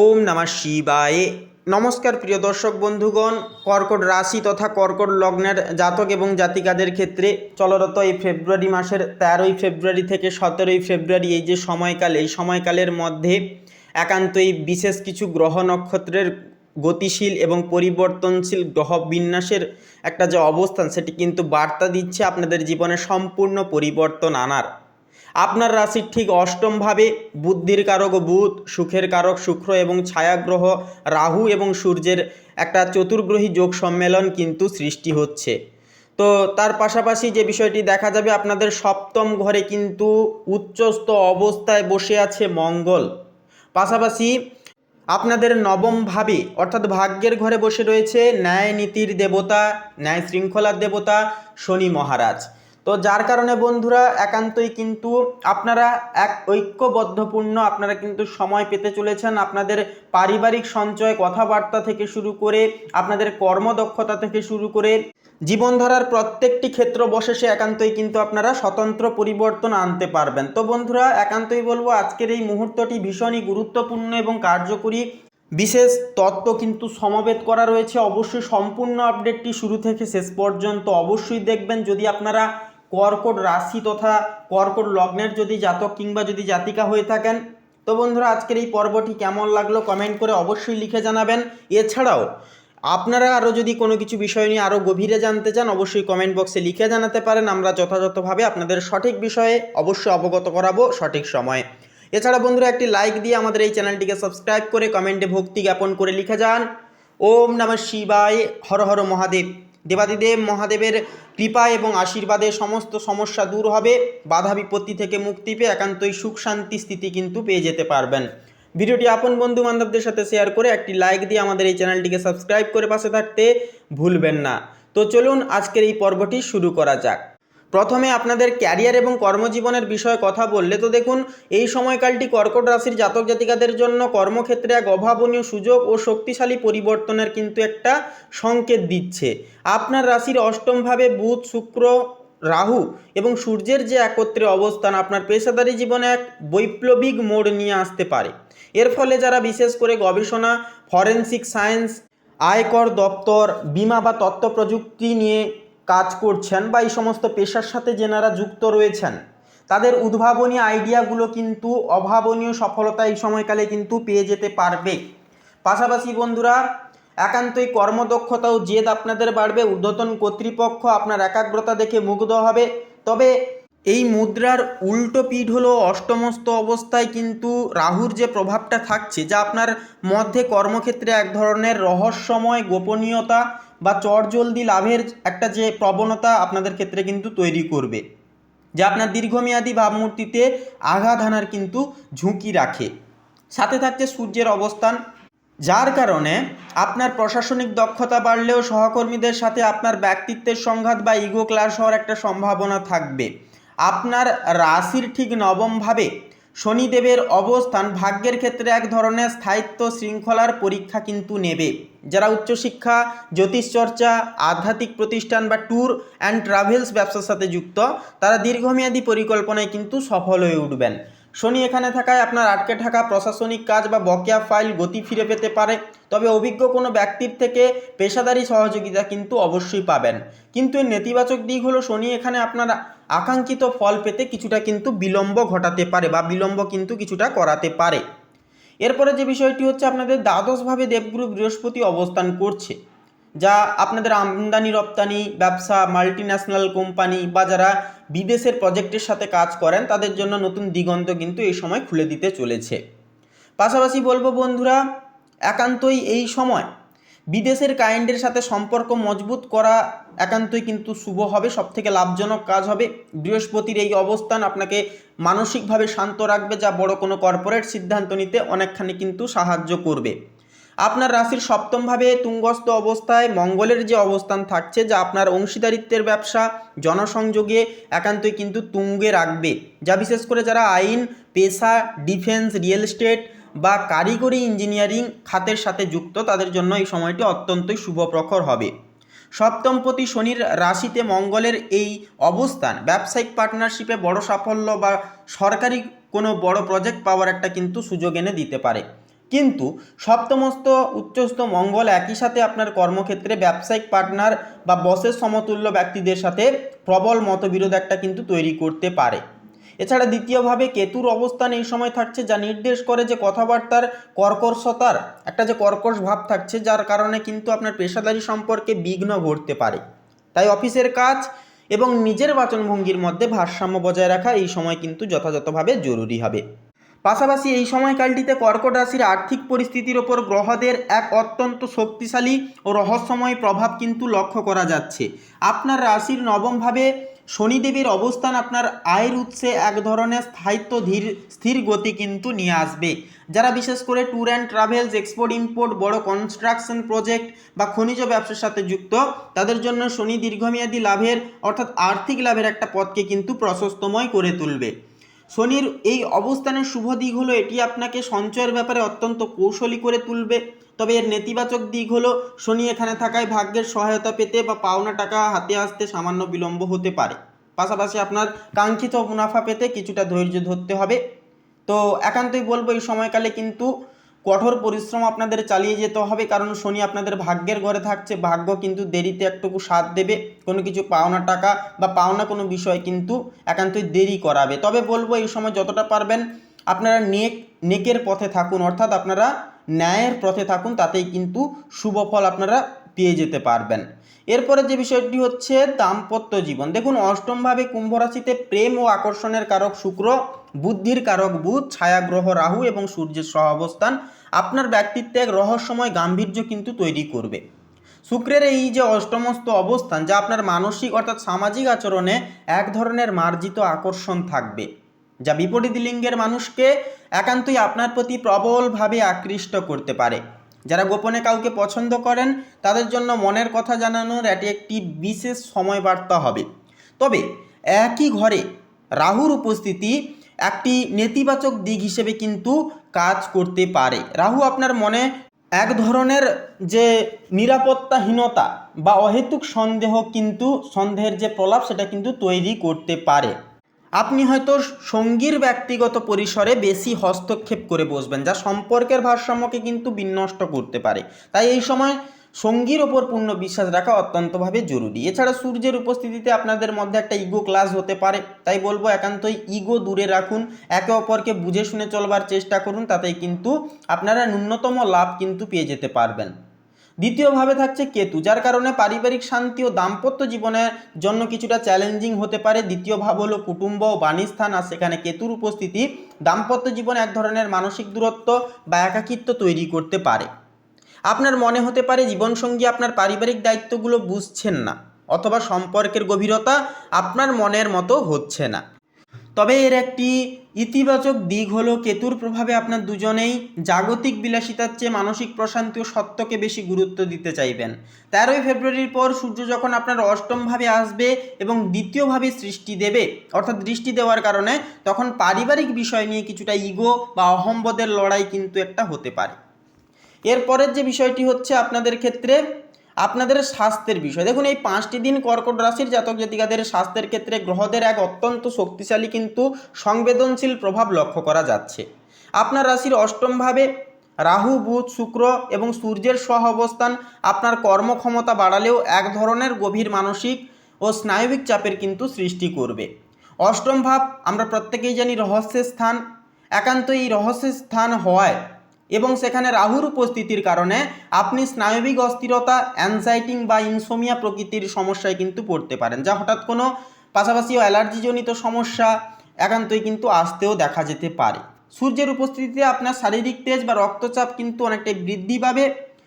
ওম নমঃ শিবায়ে। নমস্কার প্রিয় দর্শক বন্ধুগণ, কর্কট রাশি তথা কর্কট লগ্নের জাতক এবং জাতিকাদের ক্ষেত্রে চলরত এই ফেব্রুয়ারি মাসের তেরোই ফেব্রুয়ারি থেকে সতেরোই ফেব্রুয়ারি এই যে সময়কাল, এই সময়কালের মধ্যে একান্তই বিশেষ কিছু গ্রহ নক্ষত্রের গতিশীল এবং পরিবর্তনশীল গ্রহ বিন্যাসের একটা যে অবস্থান, সেটি কিন্তু বার্তা দিচ্ছে আপনাদের জীবনে সম্পূর্ণ পরিবর্তন আনার। আপনার রাশির ঠিক অষ্টমভাবে, বুদ্ধির কারক বুধ, সুখের কারক শুক্র এবং ছায়াগ্রহ রাহু এবং সূর্যের একটা চতুর্গ্রহী যোগ সম্মেলন কিন্তু সৃষ্টি হচ্ছে। তো তার পাশাপাশি যে বিষয়টি দেখা যাবে, আপনাদের সপ্তম ঘরে কিন্তু উচ্চস্থ অবস্থায় বসে আছে মঙ্গল। পাশাপাশি আপনাদের নবম ভাবে অর্থাৎ ভাগ্যের ঘরে বসে রয়েছে ন্যায় নীতির দেবতা, ন্যায় শৃঙ্খলার দেবতা শনি মহারাজ। তো যার কারণে বন্ধুরা, একান্তই কিন্তু আপনারা এক ঐক্যবদ্ধপূর্ণ আপনারা কিন্তু সময় পেতে চলেছেন। আপনাদের পারিবারিক সঞ্চয়, কথাবার্তা থেকে শুরু করে, আপনাদের কর্মদক্ষতা থেকে শুরু করে, জীবনধারার প্রত্যেকটি ক্ষেত্র বসেসে একান্তই কিন্তু আপনারা স্বতন্ত্র পরিবর্তন আনতে পারবেন। তো বন্ধুরা, একান্তই বলব, আজকের এই মুহূর্তটি ভীষণই গুরুত্বপূর্ণ এবং কার্যকরী। বিশেষ তত্ত্ব কিন্তু সমবেত করা রয়েছে। অবশ্যই সম্পূর্ণ আপডেটটি শুরু থেকে শেষ পর্যন্ত অবশ্যই দেখবেন। যদি আপনারা কর্কট রাশি তথা কর্কট লগ্নের যদি জাতক কিংবা যদি জাতিকা হয়ে থাকেন, তো বন্ধুরা আজকের এই পর্বটি কেমন লাগল কমেন্ট করে অবশ্যই লিখে জানাবেন। এছাড়াও, আপনারা আরও যদি কোনো কিছু বিষয় নিয়ে আরও গভীরে জানতে চান, অবশ্যই কমেন্ট বক্সে লিখে জানাতে পারেন। আমরা যথাযথভাবে আপনাদের সঠিক বিষয়ে অবশ্যই অবগত করাবো সঠিক সময়ে। এছাড়া বন্ধুরা একটি লাইক দিয়ে আমাদের এই চ্যানেলটিকে সাবস্ক্রাইব করে কমেন্টে ভক্তি জ্ঞাপন করে লিখে যান। ওম নমঃ শিবায়। হর হর মহাদেব। দেবাদিদেব মহাদেবের কৃপা এবং আশীর্বাদে সমস্ত সমস্যা দূর হবে। বাধা বিপত্তি থেকে মুক্তি পেয়ে একান্তই সুখ, শান্তি, স্থিতি কিন্তু পেয়ে যেতে পারবেন। ভিডিওটি আপন বন্ধু বান্ধবদের সাথে শেয়ার করে একটি লাইক দিয়ে আমাদের এই চ্যানেলটিকে সাবস্ক্রাইব করে পাশে থাকতে ভুলবেন না। তো চলুন আজকের এই পর্বটি শুরু করা যাক। প্রথমে আপনাদের ক্যারিয়ার এবং কর্মজীবনের বিষয়ে কথা বললে তো দেখুন, এই সময়কালটি কর্কট রাশির জাতক জাতিকাদের জন্য কর্মক্ষেত্রে এক অভাবনীয় সুযোগ ও শক্তিশালী পরিবর্তনের কিন্তু একটা সংকেত দিচ্ছে। আপনার রাশির অষ্টমভাবে বুধ, শুক্র, রাহু এবং সূর্যের যে একত্রে অবস্থান আপনার পেশাদারী জীবনে এক বৈপ্লবিক মোড় নিয়ে আসতে পারে। এর ফলে যারা বিশেষ করে গবেষণা, ফরেনসিক সায়েন্স, আয়কর দপ্তর, বিমা বা তথ্য প্রযুক্তি নিয়ে কাজ করছেন বা এই সমস্ত পেশার সাথে যেনারা যুক্ত রয়েছেন, তাদের উদ্ভাবনী আইডিয়াগুলো কিন্তু অভাবনীয় সফলতা এই সময়কালে কিন্তু পেয়ে যেতে পারবে। পাশাপাশি বন্ধুরা, একান্তই কর্মদক্ষতা ও জেদ আপনাদের বাড়বে, ঊর্ধ্বতন কর্তৃপক্ষ আপনার একাগ্রতা দেখে মুগ্ধ হবে। তবে এই মুদ্রার উল্টো পিঠ হলো অষ্টমস্ত অবস্থায় কিন্তু রাহুর যে প্রভাবটা থাকছে, যা আপনার মধ্যে কর্মক্ষেত্রে এক ধরনের রহস্যময়, গোপনীয়তা বা চটজলদি লাভের একটা যে প্রবণতা আপনাদের ক্ষেত্রে কিন্তু তৈরি করবে, যা আপনার দীর্ঘমেয়াদী ভাবমূর্তিতে আঘাত হানার কিন্তু ঝুঁকি রাখে। সাথে থাকছে সূর্যের অবস্থান, যার কারণে আপনার প্রশাসনিক দক্ষতা বাড়লেও সহকর্মীদের সাথে আপনার ব্যক্তিত্বের সংঘাত বা ইগো ক্লাস হওয়ার একটা সম্ভাবনা থাকবে। আপনার রাশির ঠিক নবমভাবে শনিদেবের অবস্থান ভাগ্যের ক্ষেত্রে এক ধরনের স্থায়িত্ব শৃঙ্খলার পরীক্ষা কিন্তু নেবে। যারা উচ্চশিক্ষা জ্যোতিষচর্চা আধ্যাত্মিক প্রতিষ্ঠান বা ট্যুর অ্যান্ড ট্রাভেলস ব্যবসার সাথে যুক্ত, তারা দীর্ঘমেয়াদী পরিকল্পনায় কিন্তু সফল হয়ে উঠবেন। শনি এখানে থাকায় আপনার আটকে থাকা প্রশাসনিক কাজ বা বকেয়া ফাইল গতি ফিরে পেতে পারে। তবে অভিজ্ঞ কোনো ব্যক্তির থেকে পেশাদারি সহযোগিতা কিন্তু অবশ্যই পাবেন। কিন্তু এর নেতিবাচক দিক হলো শনি এখানে আপনার আকাঙ্ক্ষিত ফল পেতে কিছুটা কিন্তু বিলম্ব ঘটাতে পারে বা বিলম্ব কিন্তু কিছুটা করাতে পারে। এরপরে যে বিষয়টি হচ্ছে আপনাদের দ্বাদশভাবে দেবগুরু বৃহস্পতি অবস্থান করছে। যা আপনাদের আমদানি, রপ্তানি, ব্যবসা মাল্টি ন্যাশনাল কোম্পানি বা যারা বিদেশের প্রজেক্টের সাথে কাজ করেন, তাদের জন্য নতুন দিগন্ত কিন্তু এই সময় খুলে দিতে চলেছে। পাশাপাশি বলব বন্ধুরা, একান্তই এই সময় বিদেশের কাইন্ডের সাথে সম্পর্ক মজবুত করা একান্তই কিন্তু শুভ হবে, সবথেকে লাভজনক কাজ হবে। বৃহস্পতির এই অবস্থান আপনাকে মানসিকভাবে শান্ত রাখবে, যা বড় কোনো কর্পোরেট সিদ্ধান্ত নিতে অনেকখানি কিন্তু সাহায্য করবে। আপনার রাশির সপ্তমভাবে তুঙ্গস্থ অবস্থায় মঙ্গলের যে অবস্থান থাকছে, যা আপনার অংশীদারিত্বের ব্যবসা, জনসংযোগে একান্তই কিন্তু তুঙ্গে রাখবে। যা বিশেষ করে যারা আইন, পেশা, ডিফেন্স, রিয়েল এস্টেট বা কারিগরি ইঞ্জিনিয়ারিং খাতের সাথে যুক্ত, তাদের জন্য এই সময়টি অত্যন্তই শুভপ্রখর হবে। সপ্তমপতি শনির রাশিতে মঙ্গলের এই অবস্থান, ব্যবসায়িক পার্টনারশিপে বড় সাফল্য বা সরকারি কোনো বড় প্রজেক্ট পাওয়ার একটা কিন্তু সুযোগ এনে দিতে পারে। কিন্তু সপ্তমস্ত উচ্চস্থ মঙ্গল একই সাথে আপনার কর্মক্ষেত্রে ব্যবসায়িক পার্টনার বা বসের সমতুল্য ব্যক্তিদের সাথে প্রবল মতবিরোধ একটা কিন্তু তৈরি করতে পারে। এছাড়া দ্বিতীয়ভাবে কেতুর অবস্থান এই সময় থাকছে যা নির্দেশ করে যে কথাবার্তার কর্কশতার, একটা যে কর্কশ ভাব থাকছে যার কারণে কিন্তু আপনার পেশাদারি সম্পর্কে বিঘ্ন ঘটতে পারে। তাই অফিসের কাজ এবং নিজের বাচনভঙ্গির মধ্যে ভারসাম্য বজায় রাখা এই সময় কিন্তু যথাযথভাবে জরুরি হবে। পাশাপাশি এই সময়কালটিতে কর্কট রাশির আর্থিক পরিস্থিতির ওপর গ্রহদের এক অত্যন্ত শক্তিশালী ও রহস্যময় প্রভাব কিন্তু লক্ষ্য করা যাচ্ছে। আপনার রাশির নবমভাবে শনিদেবের অবস্থান আপনার আয়ের উৎসে এক ধরনের স্থায়িত্ব ধীর, স্থির গতি কিন্তু নিয়ে আসবে। যারা বিশেষ করে tour and travels, export, import, বড় কনস্ট্রাকশন প্রজেক্ট বা খনিজ ব্যবসার সাথে যুক্ত, তাদের জন্য শনি দীর্ঘমেয়াদী লাভের অর্থাৎ আর্থিক লাভের একটা পথকে কিন্তু প্রশস্তময় করে তুলবে। শনির এই অবস্থানের শুভ দিক হলো এটি আপনাকে সঞ্চয়ের ব্যাপারে অত্যন্ত কৌশলী করে তুলবে। তবে এর নেতিবাচক দিক হলো শনি এখানে থাকায় ভাগ্যের সহায়তা পেতে বা পাওনা টাকা হাতে আসতে সামান্য বিলম্ব হতে পারে। পাশাপাশি আপনার কাঙ্ক্ষিত মুনাফা পেতে কিছুটা ধৈর্য ধরতে হবে। তো একান্তই বলব এই সময়কালে কিন্তু কঠোর পরিশ্রম আপনাদের চালিয়ে যেতে হবে, কারণ শনি আপনাদের ভাগ্যের ঘরে থাকছে। ভাগ্য কিন্তু দেরিতে একটুকু সাথ দেবে, কোনো কিছু পাওনা টাকা বা পাওনা কোনো বিষয় কিন্তু একান্তই দেরি করাবে। তবে বলব, এই সময় যতটা পারবেন, আপনারা নেক, নেকের পথে থাকুন, অর্থাৎ আপনারা ন্যায়ের পথে থাকুন, তাতেই কিন্তু শুভ ফল আপনারা পেয়ে যেতে পারবেন। এরপরে যে বিষয়টি হচ্ছে দাম্পত্য জীবন। দেখুন, অষ্টমভাবে কুম্ভ রাশিতে প্রেম ও আকর্ষণের কারক শুক্র, বুদ্ধির কারক বুধ, ছায়াগ্রহ রাহু এবং সূর্যের সহ অবস্থান আপনার ব্যক্তিত্বে এক রহস্যময় গাম্ভীর্য কিন্তু তৈরি করবে। শুক্রের এই যে অষ্টমস্ত অবস্থান, যা আপনার মানসিক অর্থাৎ সামাজিক আচরণে এক ধরনের মার্জিত আকর্ষণ থাকবে, যা বিপরীত লিঙ্গের মানুষকে একান্তই আপনার প্রতি প্রবলভাবে আকৃষ্ট করতে পারে। যারা গোপনে কাউকে পছন্দ করেন, তাদের জন্য মনের কথা জানানোর এটি একটি বিশেষ সময় বার্তা হবে। তবে একই ঘরে রাহুর উপস্থিতি একটি নেতিবাচক দিক হিসেবে কিন্তু কাজ করতে পারে। রাহু আপনার মনে এক ধরনের যে নিরাপত্তাহীনতা বা অহেতুক সন্দেহ কিন্তু, সন্দেহের যে প্রলাপ সেটা কিন্তু তৈরি করতে পারে। আপনি হয়তো সঙ্গীর ব্যক্তিগত পরিসরে বেশি হস্তক্ষেপ করে বসবেন, যা সম্পর্কের ভারসাম্যকে কিন্তু বিনষ্ট করতে পারে। তাই এই সময় সঙ্গীর ওপর পূর্ণ বিশ্বাস রাখা অত্যন্তভাবে জরুরি। এছাড়া সূর্যের উপস্থিতিতে আপনাদের মধ্যে একটা ইগো ক্লাস হতে পারে। তাই বলব, একান্তই ইগো দূরে রাখুন, একে অপরকে বুঝে শুনে চলবার চেষ্টা করুন, তাতেই কিন্তু আপনারা ন্যূনতম লাভ কিন্তু পেয়ে যেতে পারবেন। দ্বিতীয়ভাবে থাকছে কেতু, যার কারণে পারিবারিক শান্তি ও দাম্পত্য জীবনের জন্য কিছুটা চ্যালেঞ্জিং হতে পারে। দ্বিতীয় ভাব হলো কুটুম্ব ও বাণীস্থান, আর সেখানে কেতুর উপস্থিতি দাম্পত্য জীবনে এক ধরনের মানসিক দূরত্ব বা একাকিত্ব তৈরি করতে পারে। আপনার মনে হতে পারে জীবনসঙ্গী আপনার পারিবারিক দায়িত্বগুলো বুঝছেন না, অথবা সম্পর্কের গভীরতা আপনার মনের মতো হচ্ছে না। তবে এর একটি ইতিবাচক দিক হলো কেতুর প্রভাবে আপনার দুজনেই জাগতিক বিলাসিতার চেয়ে মানসিক প্রশান্তি ও সত্যকে বেশি গুরুত্ব দিতে চাইবেন। তেরোই ফেব্রুয়ারির পর সূর্য যখন আপনার অষ্টমভাবে আসবে এবং দ্বিতীয়ভাবে সৃষ্টি দেবে, অর্থাৎ দৃষ্টি দেওয়ার কারণে, তখন পারিবারিক বিষয় নিয়ে কিছুটা ইগো বা অহম্বদের লড়াই কিন্তু একটা হতে পারে। এরপরের যে বিষয়টি হচ্ছে আপনাদের ক্ষেত্রে আপনাদের স্বাস্থ্যের বিষয়। দেখুন, এই পাঁচটি দিন কর্কট রাশির জাতক জাতিকাদের স্বাস্থ্যের ক্ষেত্রে গ্রহদের এক অত্যন্ত শক্তিশালী কিন্তু সংবেদনশীল প্রভাব লক্ষ্য করা যাচ্ছে। আপনার রাশির অষ্টমভাবে রাহু, বুধ, শুক্র এবং সূর্যের সহ অবস্থান আপনার কর্মক্ষমতা বাড়ালেও এক ধরনের গভীর মানসিক ও স্নায়বিক চাপের কিন্তু সৃষ্টি করবে। অষ্টম ভাব, আমরা প্রত্যেকেই জানি রহস্যের স্থান। একান্ত এই রহস্যের স্থান হওয়ায় এবং সেখানে রাহুর উপস্থিতির কারণে আপনি স্নায়বিক অস্থিরতা অ্যানজাইটিং বা ইনসোমিয়া প্রকৃতির সমস্যায় কিন্তু পড়তে পারেন, যা হঠাৎ কোনো পাশাপাশি অ্যালার্জিজনিত সমস্যা একান্তই কিন্তু আসতেও দেখা যেতে পারে। সূর্যের উপস্থিতিতে আপনার শারীরিক তেজ বা রক্তচাপ কিন্তু অনেকটাই বৃদ্ধি পাবে।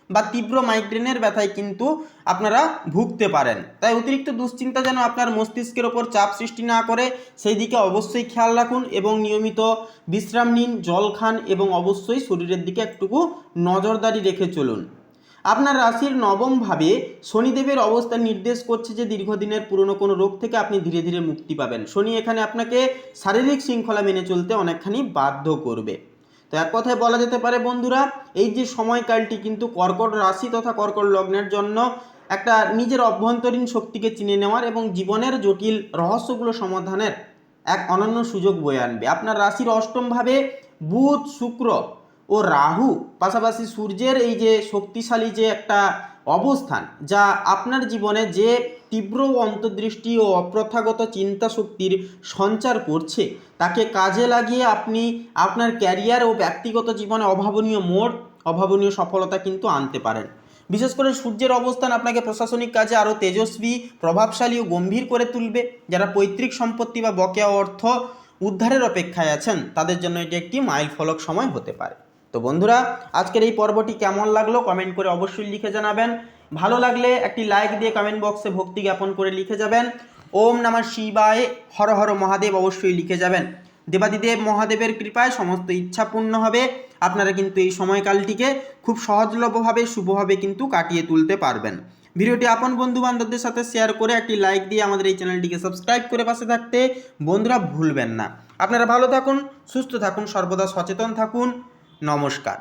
বা তীব্র মাইগ্রেনের ব্যথায় কিন্তু আপনারা ভুগতে পারেন। তাই অতিরিক্ত দুশ্চিন্তা যেন আপনার মস্তিষ্কের ওপর চাপ সৃষ্টি না করে, সেই দিকে অবশ্যই খেয়াল রাখুন এবং নিয়মিত বিশ্রাম নিন, জল খান এবং অবশ্যই শরীরের দিকে একটুকু নজরদারি রেখে চলুন। আপনার রাশির নবমভাবে শনিদেবের অবস্থান নির্দেশ করছে যে দীর্ঘদিনের পুরনো কোনো রোগ থেকে আপনি ধীরে ধীরে মুক্তি পাবেন। শনি এখানে আপনাকে শারীরিক শৃঙ্খলা মেনে চলতে অনেকখানি বাধ্য করবে। তো এক কথায় বলা যেতে পারে বন্ধুরা, এই যে সময়কালটি কিন্তু কর্কট রাশি তথা কর্কট লগ্নের জন্য একটা নিজের অভ্যন্তরীণ শক্তিকে চিনে নেওয়ার এবং জীবনের জটিল রহস্যগুলো সমাধানের এক অনন্য সুযোগ বয়ে আনবে। আপনার রাশির অষ্টমভাবে বুধ, শুক্র ও রাহু, পাশাপাশি সূর্যের এই যে শক্তিশালী যে একটা অবস্থান, যা আপনার জীবনে যে তীব্র অন্তর্দৃষ্টি ও অপ্রথাগত চিন্তা শক্তির সঞ্চার করছে। তাকে কাজে লাগিয়ে আপনি আপনার ক্যারিয়ার ও ব্যক্তিগত জীবনে অভাবনীয় মোড়, অভাবনীয় সফলতা কিন্তু আনতে পারেন। বিশেষ করে সূর্যের অবস্থান আপনাকে প্রশাসনিক কাজে আরও তেজস্বী, প্রভাবশালী ও গম্ভীর করে তুলবে। যারা পৈতৃক সম্পত্তি বা বকেয়া অর্থ উদ্ধারের অপেক্ষায় আছেন, তাদের জন্য এটি একটি মাইল ফলক সময় হতে পারে। তো বন্ধুরা, আজকের এই পর্বটি কেমন লাগল? কমেন্ট করে অবশ্যই লিখে জানাবেন। ভালো লাগলে একটি লাইক দিয়ে কমেন্ট বক্সে ভক্তি জ্ঞাপন করে লিখে যাবেন। ওম নমঃ শিবায়, হর হর মহাদেব অবশ্যই লিখে যাবেন। দেবাদিদেব মহাদেবের কৃপায় সমস্ত ইচ্ছা পূর্ণ হবে। আপনারা কিন্তু এই সময়কালটিকে খুব সহজলভ্যভাবে, শুভভাবে কিন্তু কাটিয়ে তুলতে পারবেন। ভিডিওটি আপন বন্ধু বান্ধবদের সাথে শেয়ার করে একটি লাইক দিয়ে আমাদের এই চ্যানেলটিকে সাবস্ক্রাইব করে পাশে থাকতে বন্ধুরা ভুলবেন না। আপনারা ভালো থাকুন, সুস্থ থাকুন, সর্বদা সচেতন থাকুন। নমস্কার।